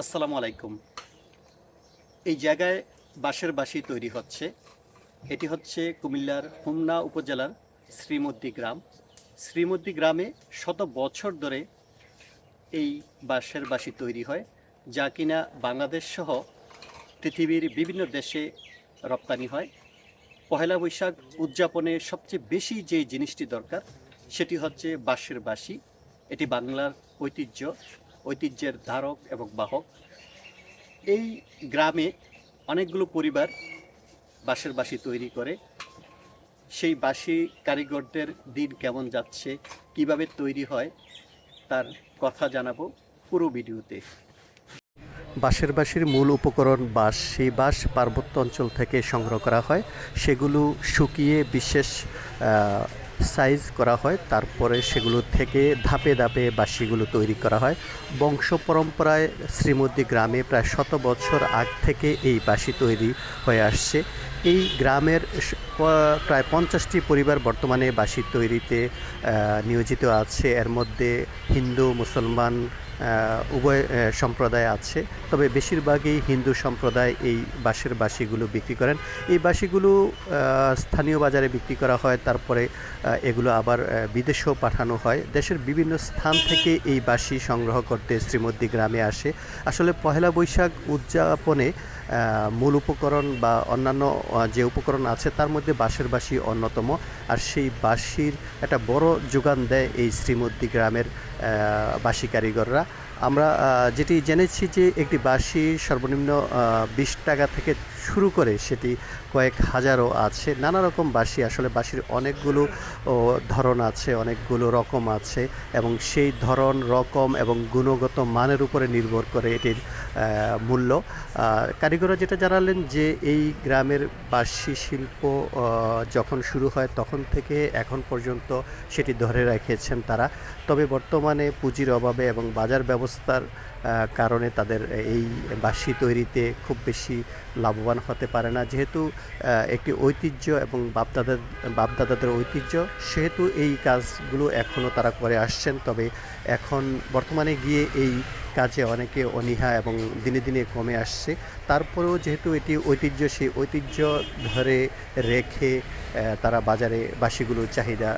আসসালামু আলাইকুম। এই জায়গায় বাঁশের বাঁশি তৈরি হচ্ছে। এটি হচ্ছে কুমিল্লার হোমনা উপজেলার শ্রীমদ্দি গ্রাম। শ্রীমদ্দি গ্রামে শত বছর ধরে এই বাঁশের বাঁশি তৈরি হয়, যা কিনা বাংলাদেশ সহ পৃথিবীর বিভিন্ন দেশে রপ্তানি হয়। পহেলা বৈশাখ উদযাপনে সবচেয়ে বেশি যে জিনিসটি দরকার, সেটি হচ্ছে বাঁশের বাঁশি। এটি বাংলার ঐতিহ্য। ঐতিহ্যের ধারক এবং বাহক। এই গ্রামে অনেকগুলো পরিবার বাঁশের বাঁশি তৈরি করে। সেই বাঁশি কারিগরদের দিন কেমন যাচ্ছে, কীভাবে তৈরি হয়, তার কথা জানাব পুরো ভিডিওতে। বাঁশের বাঁশির মূল উপকরণ বাঁশ। সেই বাঁশ পার্বত্য অঞ্চল থেকে সংগ্রহ করা হয়। সেগুলো শুকিয়ে বিশেষ সাইজ করা হয়, তারপরে সেগুলো থেকে ধাপে ধাপে বাঁশিগুলো তৈরি করা হয়। বংশ পরম্পরায় শ্রীমতী গ্রামে প্রায় শত বছর আগ থেকে এই বাঁশি তৈরি হয়ে আসছে। এই গ্রামের প্রায় পঞ্চাশটি পরিবার বর্তমানে বাঁশি তৈরিতে নিয়োজিত আছে। এর মধ্যে হিন্দু, মুসলমান উভয় সম্প্রদায় আছে। তবে বেশিরভাগই হিন্দু সম্প্রদায় এই বাঁশের বাঁশিগুলো বিক্রি করেন। এই বাঁশিগুলো স্থানীয় বাজারে বিক্রি করা হয়, তারপরে এগুলো আবার বিদেশেও পাঠানো হয়। দেশের বিভিন্ন স্থান থেকে এই বাঁশি সংগ্রহ করতে শ্রীমদ্দি গ্রামে আসে। আসলে পহেলা বৈশাখ উদযাপনে মূল উপকরণ বা অন্যান্য যে উপকরণ আছে তার মধ্যে বাঁশের বাঁশি অন্যতম। আর সেই বাঁশির একটা বড় যোগান দেয় এই শ্রীমদ্দি গ্রামের বাঁশি কারিগররা। আমরা যেটি জেনেছি যে একটি বাঁশি সর্বনিম্ন বিশ টাকা থেকে শুরু করে সেটি কয়েক হাজারও আছে। নানা রকম বাঁশি আসলে বাঁশির অনেকগুলো ধরন আছে অনেকগুলো রকম আছে এবং সেই ধরন রকম এবং গুণগত মানের উপরে নির্ভর করে এটির মূল্য। আহ, কারিগররা যেটা জানালেন যে এই গ্রামের বাঁশি শিল্প যখন শুরু হয় তখন থেকে এখন পর্যন্ত সেটি ধরে রেখেছেন তারা। তবে বর্তমানে পুঁজির অভাবে এবং বাজার ব্যবস্থার কারণে তাদের এই বাঁশি তৈরিতে খুব বেশি লাভবান হতে পারে না। যেহেতু একটি ঐতিহ্য এবং বাপদাদার বাপদাদাদের ঐতিহ্য, সেহেতু এই কাজগুলো এখনও তারা করে আসছেন। তবে এখন বর্তমানে গিয়ে এই কাজে অনেকে অনীহা এবং দিনে দিনে কমে আসছে। তারপরেও যেহেতু এটি ঐতিহ্য, সেই ঐতিহ্য ধরে রেখে তারা বাজারে বাসিগুলোর চাহিদা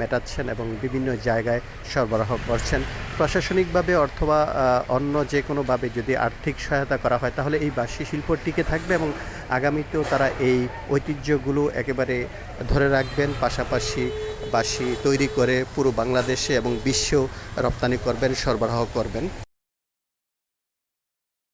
মেটাচ্ছেন এবং বিভিন্ন জায়গায় সরবরাহ করছেন। প্রশাসনিকভাবে অথবা অন্য যে কোনোভাবে যদি আর্থিক সহায়তা করা হয়, তাহলে এই বাঁশি শিল্প টিকে থাকবে এবং আগামীতেও তারা এই ঐতিহ্যগুলো একেবারে ধরে রাখবেন। পাশাপাশি বাঁশি তৈরি করে পুরো বাংলাদেশে এবং বিশ্ব রপ্তানি করবেন, সরবরাহ করবেন।